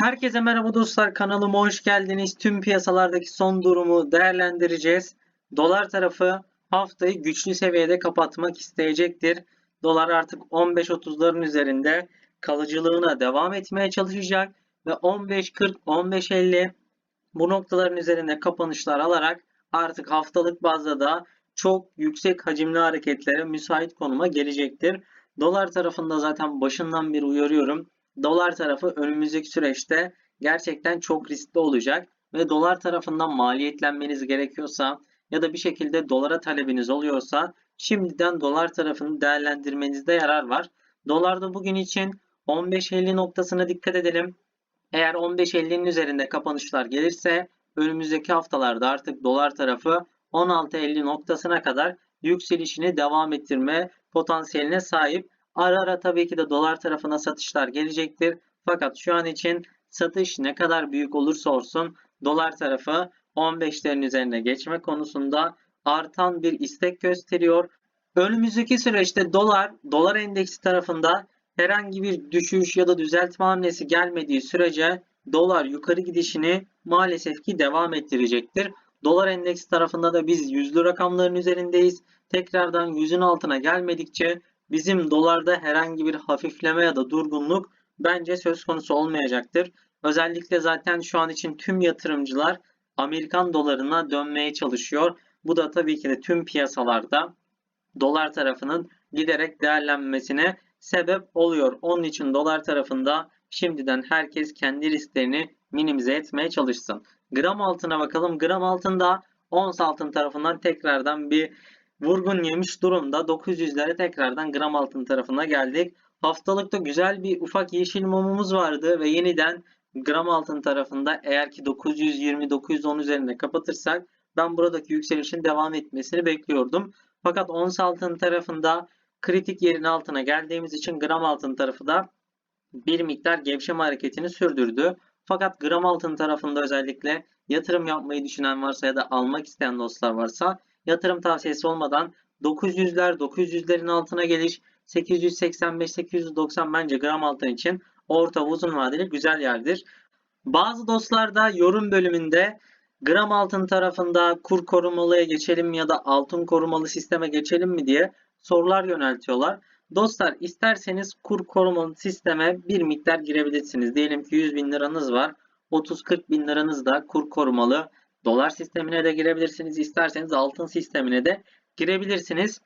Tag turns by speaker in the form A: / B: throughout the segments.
A: Herkese merhaba dostlar kanalıma hoş geldiniz. Tüm piyasalardaki son durumu değerlendireceğiz. Dolar tarafı haftayı güçlü seviyede kapatmak isteyecektir. Dolar artık 15.30'ların üzerinde kalıcılığına devam etmeye çalışacak ve 15.40 15.50 bu noktaların üzerinde kapanışlar alarak artık haftalık bazda da çok yüksek hacimli hareketlere müsait konuma gelecektir. Dolar tarafında zaten başından beri uyarıyorum dolar tarafı önümüzdeki süreçte gerçekten çok riskli olacak ve dolar tarafından maliyetlenmeniz gerekiyorsa ya da bir şekilde dolara talebiniz oluyorsa şimdiden dolar tarafını değerlendirmenizde yarar var. Dolarda bugün için 15.50 noktasına dikkat edelim. Eğer 15.50'nin üzerinde kapanışlar gelirse önümüzdeki haftalarda artık dolar tarafı 16.50 noktasına kadar yükselişini devam ettirme potansiyeline sahip. Ara ara tabii ki de dolar tarafına satışlar gelecektir. Fakat şu an için satış ne kadar büyük olursa olsun dolar tarafı 15'lerin üzerine geçme konusunda artan bir istek gösteriyor. Önümüzdeki süreçte dolar, dolar endeksi tarafında herhangi bir düşüş ya da düzeltme hamlesi gelmediği sürece dolar yukarı gidişini maalesef ki devam ettirecektir. Dolar endeksi tarafında da biz yüzlü rakamların üzerindeyiz. Tekrardan yüzün altına gelmedikçe bizim dolarda herhangi bir hafifleme ya da durgunluk bence söz konusu olmayacaktır. Özellikle zaten şu an için tüm yatırımcılar Amerikan dolarına dönmeye çalışıyor. Bu da tabii ki de tüm piyasalarda dolar tarafının giderek değerlenmesine sebep oluyor. Onun için dolar tarafında şimdiden herkes kendi risklerini minimize etmeye çalışsın. Gram altına bakalım. Gram altında ons altın tarafından tekrardan bir vurgun yemiş durumda. 900'lere tekrardan gram altın tarafına geldik. Haftalıkta güzel bir ufak yeşil mumumuz vardı ve yeniden gram altın tarafında eğer ki 920-910 üzerinde kapatırsak ben buradaki yükselişin devam etmesini bekliyordum. Fakat ons altın tarafında kritik yerin altına geldiğimiz için gram altın tarafı da bir miktar gevşeme hareketini sürdürdü. Fakat gram altın tarafında özellikle yatırım yapmayı düşünen varsa ya da almak isteyen dostlar varsa yatırım tavsiyesi olmadan 900'ler 900'lerin altına geliş 885-890 bence gram altın için orta uzun vadeli güzel yerdir. Bazı dostlar da yorum bölümünde gram altın tarafında kur korumalıya geçelim ya da altın korumalı sisteme geçelim mi diye sorular yöneltiyorlar. Dostlar isterseniz kur korumalı sisteme bir miktar girebilirsiniz. Diyelim ki 100 bin liranız var. 30-40 bin liranız da kur korumalı dolar sistemine de girebilirsiniz. İsterseniz altın sistemine de girebilirsiniz.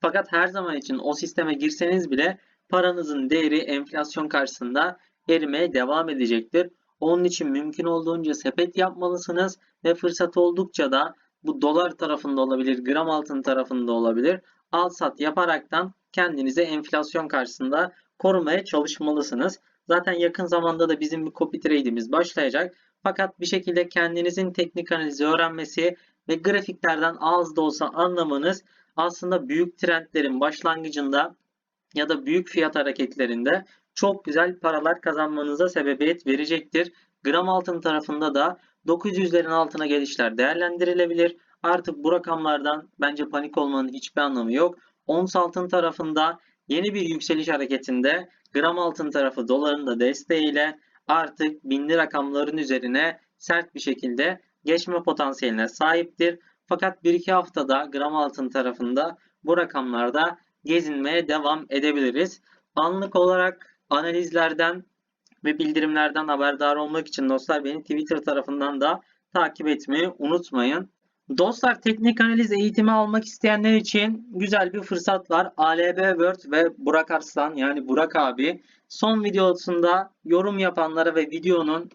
A: Fakat her zaman için o sisteme girseniz bile paranızın değeri enflasyon karşısında erimeye devam edecektir. Onun için mümkün olduğunca sepet yapmalısınız ve fırsat oldukça da bu dolar tarafında olabilir, gram altın tarafında olabilir. Al sat yaparaktan kendinize enflasyon karşısında korumaya çalışmalısınız. Zaten yakın zamanda da bizim bir copy trade'imiz başlayacak. Fakat bir şekilde kendinizin teknik analizi öğrenmesi ve grafiklerden az da olsa anlamanız aslında büyük trendlerin başlangıcında ya da büyük fiyat hareketlerinde çok güzel paralar kazanmanıza sebebiyet verecektir. Gram altın tarafında da 900'lerin altına gelişler değerlendirilebilir. Artık bu rakamlardan bence panik olmanın hiçbir anlamı yok. Ons altın tarafında yeni bir yükseliş hareketinde gram altın tarafı doların da desteğiyle artık binli rakamların üzerine sert bir şekilde geçme potansiyeline sahiptir. Fakat 1-2 haftada gram altın tarafında bu rakamlarda gezinmeye devam edebiliriz. Anlık olarak analizlerden ve bildirimlerden haberdar olmak için dostlar beni Twitter tarafından da takip etmeyi unutmayın. Dostlar teknik analiz eğitimi almak isteyenler için güzel bir fırsat var. ALB Word ve Burak Arslan yani Burak abi son videosunda yorum yapanlara ve videonun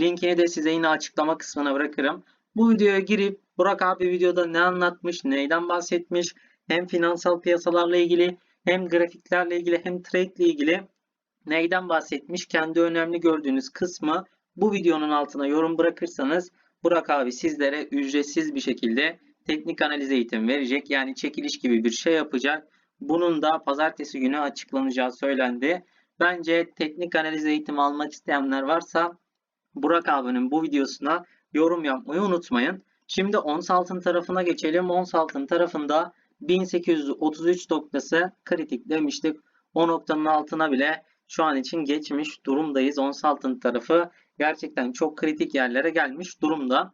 A: linkini de size yine açıklama kısmına bırakırım. Bu videoya girip Burak abi videoda ne anlatmış, neyden bahsetmiş, hem finansal piyasalarla ilgili, hem grafiklerle ilgili, hem trade ile ilgili neyden bahsetmiş, kendi önemli gördüğünüz kısmı bu videonun altına yorum bırakırsanız Burak abi sizlere ücretsiz bir şekilde teknik analiz eğitim verecek. Yani çekiliş gibi bir şey yapacak. Bunun da pazartesi günü açıklanacağı söylendi. Bence teknik analiz eğitimi almak isteyenler varsa Burak abinin bu videosuna yorum yapmayı unutmayın. Şimdi ons altın tarafına geçelim. Ons altın tarafında 1833 noktası kritik demiştik. O noktanın altına bile şu an için geçmiş durumdayız. Ons altın tarafı gerçekten çok kritik yerlere gelmiş durumda.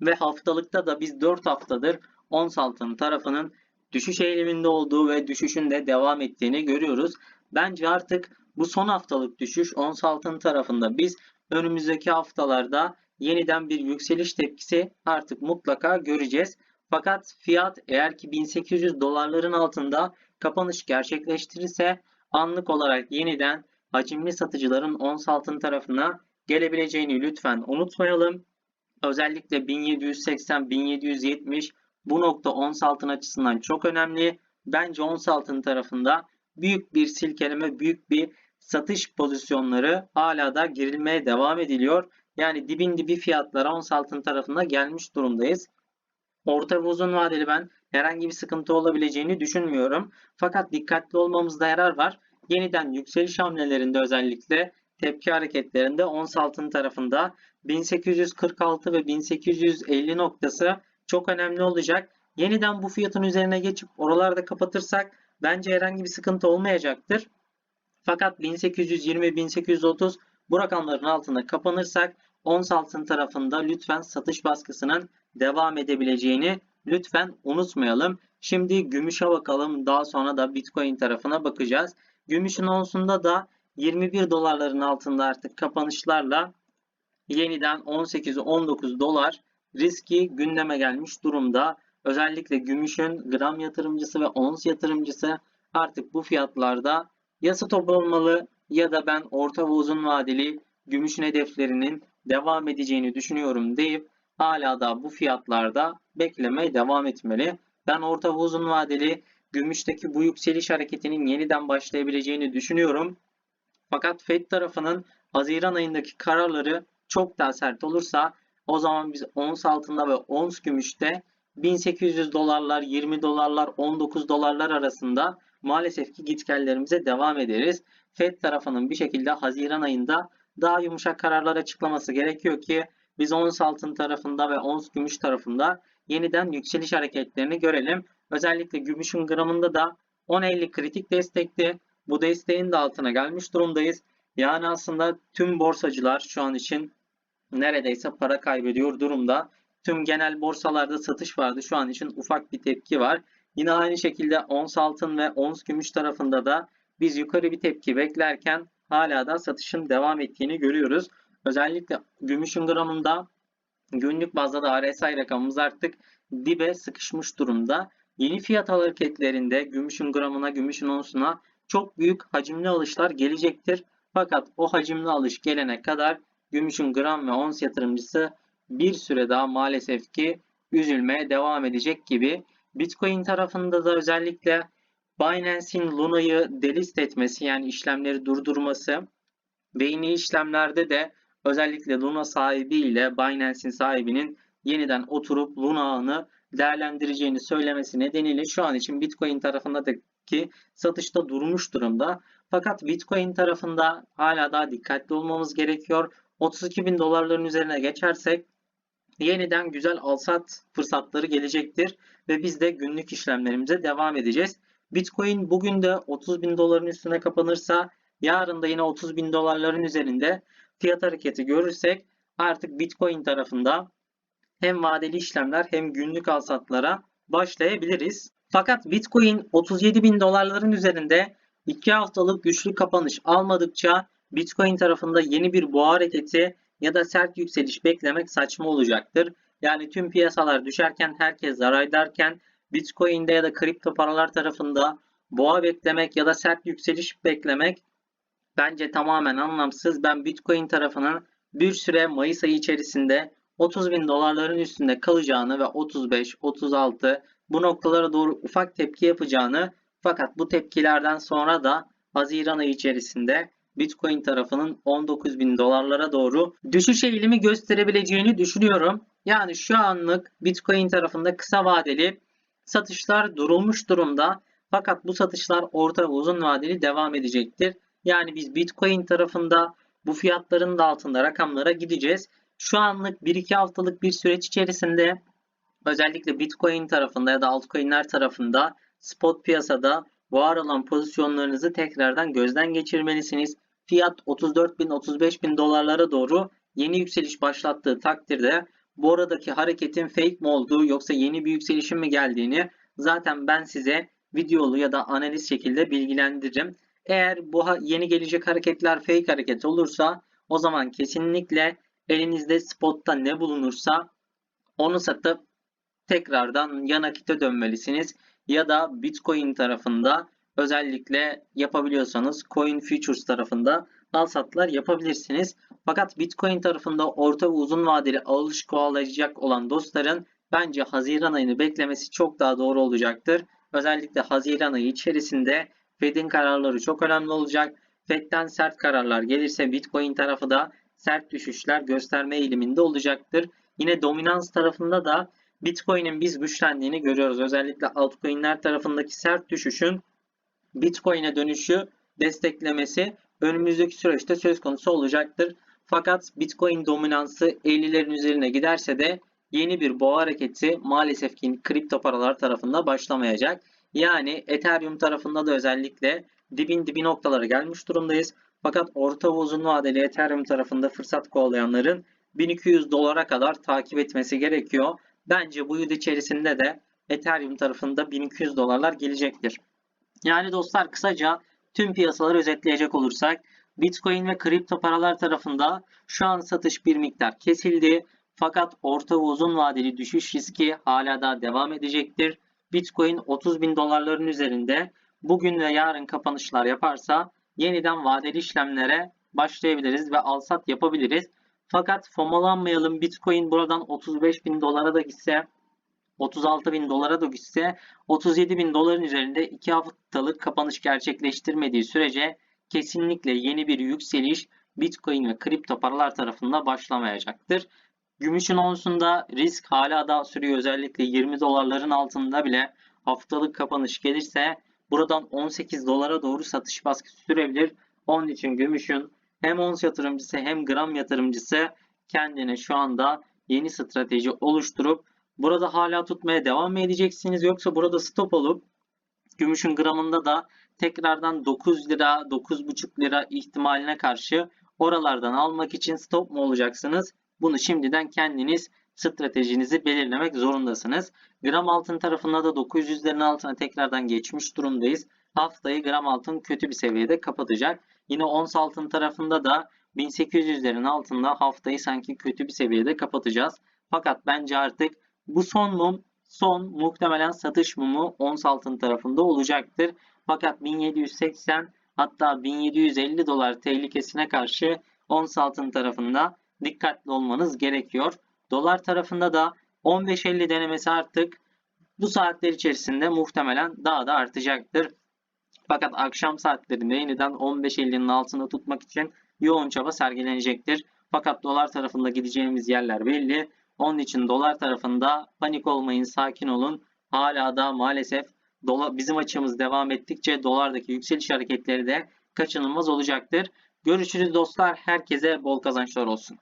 A: Ve haftalıkta da biz 4 haftadır ons altın tarafının düşüş eğiliminde olduğu ve düşüşün de devam ettiğini görüyoruz. Bence artık bu son haftalık düşüş ons altın tarafında biz önümüzdeki haftalarda yeniden bir yükseliş tepkisi artık mutlaka göreceğiz. Fakat fiyat eğer ki 1800 dolarların altında kapanış gerçekleştirirse anlık olarak yeniden hacimli satıcıların ons altın tarafına gelebileceğini lütfen unutmayalım. Özellikle 1780-1770 bu nokta ons altın açısından çok önemli. Bence ons altın tarafında büyük bir silkeleme, büyük bir satış pozisyonları hala da girilmeye devam ediliyor. Yani dibin dibi fiyatlara ons altın tarafına gelmiş durumdayız. Orta ve uzun vadeli ben herhangi bir sıkıntı olabileceğini düşünmüyorum. Fakat dikkatli olmamızda yarar var. Yeniden yükseliş hamlelerinde özellikle tepki hareketlerinde ons altın tarafında 1846 ve 1850 noktası çok önemli olacak. Yeniden bu fiyatın üzerine geçip oralarda kapatırsak bence herhangi bir sıkıntı olmayacaktır. Fakat 1820-1830 bu rakamların altında kapanırsak ons altın tarafında lütfen satış baskısının devam edebileceğini lütfen unutmayalım. Şimdi gümüşe bakalım. Daha sonra da Bitcoin tarafına bakacağız. Gümüşün onsunda da 21 dolarların altında artık kapanışlarla yeniden 18-19 dolar riski gündeme gelmiş durumda. Özellikle gümüşün gram yatırımcısı ve ons yatırımcısı artık bu fiyatlarda ya stop olmalı ya da ben orta ve uzun vadeli gümüşün hedeflerinin devam edeceğini düşünüyorum deyip hala da bu fiyatlarda beklemeye devam etmeli. Ben orta ve uzun vadeli gümüşteki bu yükseliş hareketinin yeniden başlayabileceğini düşünüyorum. Fakat Fed tarafının Haziran ayındaki kararları çok daha sert olursa o zaman biz ons altında ve ons gümüşte 1800 dolarlar, 20 dolarlar, 19 dolarlar arasında maalesef ki gitgellerimize devam ederiz. Fed tarafının bir şekilde Haziran ayında daha yumuşak kararlar açıklaması gerekiyor ki biz ons altın tarafında ve ons gümüş tarafında yeniden yükseliş hareketlerini görelim. Özellikle gümüşün gramında da 10.50 kritik destekti. Bu desteğin de altına gelmiş durumdayız. Yani aslında tüm borsacılar şu an için neredeyse para kaybediyor durumda. Tüm genel borsalarda satış vardı. Şu an için ufak bir tepki var. Yine aynı şekilde ons altın ve ons gümüş tarafında da biz yukarı bir tepki beklerken hala da satışın devam ettiğini görüyoruz. Özellikle gümüşün gramında günlük bazda da RSI rakamımız artık dibe sıkışmış durumda. Yeni fiyat hareketlerinde gümüşün gramına, gümüşün onsuna çok büyük hacimli alışlar gelecektir. Fakat o hacimli alış gelene kadar gümüşün gram ve ons yatırımcısı bir süre daha maalesef ki üzülmeye devam edecek gibi. Bitcoin tarafında da özellikle Binance'in Luna'yı delist etmesi yani işlemleri durdurması ve yeni işlemlerde de özellikle Luna sahibi ile Binance'in sahibinin yeniden oturup Luna ağını değerlendireceğini söylemesi nedeniyle şu an için Bitcoin tarafındaki satışta durmuş durumda. Fakat Bitcoin tarafında hala daha dikkatli olmamız gerekiyor. 32 bin dolarların üzerine geçersek yeniden güzel alsat fırsatları gelecektir ve biz de günlük işlemlerimize devam edeceğiz. Bitcoin bugün de 30 bin doların üstüne kapanırsa yarın da yine 30 bin dolarların üzerinde fiyat hareketi görürsek artık Bitcoin tarafında hem vadeli işlemler hem günlük alsatlara başlayabiliriz. Fakat Bitcoin 37 bin dolarların üzerinde 2 haftalık güçlü kapanış almadıkça Bitcoin tarafında yeni bir boğa hareketi ya da sert yükseliş beklemek saçma olacaktır. Yani tüm piyasalar düşerken herkes zarar ederken Bitcoin'de ya da kripto paralar tarafında boğa beklemek ya da sert yükseliş beklemek bence tamamen anlamsız. Ben Bitcoin tarafının bir süre Mayıs ayı içerisinde 30 bin dolarların üstünde kalacağını ve 35, 36 bu noktalara doğru ufak tepki yapacağını fakat bu tepkilerden sonra da Haziran ayı içerisinde Bitcoin tarafının 19 bin dolarlara doğru düşüş eğilimi gösterebileceğini düşünüyorum. Yani şu anlık Bitcoin tarafında kısa vadeli satışlar durulmuş durumda. Fakat bu satışlar orta ve uzun vadeli devam edecektir. Yani biz Bitcoin tarafında bu fiyatların da altında rakamlara gideceğiz. Şu anlık 1-2 haftalık bir süreç içerisinde özellikle Bitcoin tarafında ya da altcoin'ler tarafında spot piyasada var olan pozisyonlarınızı tekrardan gözden geçirmelisiniz. Fiyat 34 bin 35 bin dolarlara doğru yeni yükseliş başlattığı takdirde bu aradaki hareketin fake mi olduğu yoksa yeni bir yükselişin mi geldiğini zaten ben size videolu ya da analiz şekilde bilgilendiririm. Eğer bu yeni gelecek hareketler fake hareket olursa o zaman kesinlikle elinizde spotta ne bulunursa onu satıp tekrardan ya nakite dönmelisiniz ya da Bitcoin tarafında özellikle yapabiliyorsanız Coin Futures tarafında al satlar yapabilirsiniz. Fakat Bitcoin tarafında orta ve uzun vadeli alış kovalayacak olan dostların bence Haziran ayını beklemesi çok daha doğru olacaktır. Özellikle Haziran ayı içerisinde Fed'in kararları çok önemli olacak. Fed'den sert kararlar gelirse Bitcoin tarafı da sert düşüşler gösterme eğiliminde olacaktır. Yine dominans tarafında da Bitcoin'in biz güçlendiğini görüyoruz. Özellikle altcoin'ler tarafındaki sert düşüşün Bitcoin'e dönüşü desteklemesi önümüzdeki süreçte söz konusu olacaktır. Fakat Bitcoin dominansı 50'lerin üzerine giderse de yeni bir boğa hareketi maalesef ki kripto paralar tarafında başlamayacak. Yani Ethereum tarafında da özellikle dibin dibi noktalara gelmiş durumdayız. Fakat orta ve uzun vadeli Ethereum tarafında fırsat kovalayanların 1200 dolara kadar takip etmesi gerekiyor. Bence bu yıl içerisinde de Ethereum tarafında 1200 dolarlar gelecektir. Yani dostlar kısaca tüm piyasaları özetleyecek olursak Bitcoin ve kripto paralar tarafında şu an satış bir miktar kesildi. Fakat orta ve uzun vadeli düşüş riski hala da devam edecektir. Bitcoin 30 bin dolarların üzerinde bugün ve yarın kapanışlar yaparsa yeniden vadeli işlemlere başlayabiliriz ve alsat yapabiliriz. Fakat fomalanmayalım Bitcoin buradan 35 bin dolara da gitse 36 bin dolara da gitse 37 bin doların üzerinde 2 haftalık kapanış gerçekleştirmediği sürece kesinlikle yeni bir yükseliş Bitcoin ve kripto paralar tarafında başlamayacaktır. Gümüşün onsunda risk hala da sürüyor. Özellikle 20 dolarların altında bile haftalık kapanış gelirse buradan 18 dolara doğru satış baskısı sürebilir. Onun için gümüşün hem ons yatırımcısı hem gram yatırımcısı kendine şu anda yeni strateji oluşturup burada hala tutmaya devam mı edeceksiniz yoksa burada stop olup gümüşün gramında da tekrardan 9 lira 9,5 lira ihtimaline karşı oralardan almak için stop mu olacaksınız? Bunu şimdiden kendiniz stratejinizi belirlemek zorundasınız. Gram altın tarafında da 900'lerin altına tekrardan geçmiş durumdayız. Haftayı gram altın kötü bir seviyede kapatacak. Yine ons altın tarafında da 1800'lerin altında haftayı sanki kötü bir seviyede kapatacağız. Fakat bence artık bu son mum son muhtemelen satış mumu ons altın tarafında olacaktır. Fakat 1780 hatta 1750 dolar tehlikesine karşı ons altın tarafında dikkatli olmanız gerekiyor. Dolar tarafında da 15.50 denemesi artık bu saatler içerisinde muhtemelen daha da artacaktır. Fakat akşam saatlerinde yeniden 15.50'nin altında tutmak için yoğun çaba sergilenecektir. Fakat dolar tarafında gideceğimiz yerler belli. Onun için dolar tarafında panik olmayın, sakin olun. Hala da maalesef bizim açımız devam ettikçe dolardaki yükseliş hareketleri de kaçınılmaz olacaktır. Görüşürüz dostlar. Herkese bol kazançlar olsun.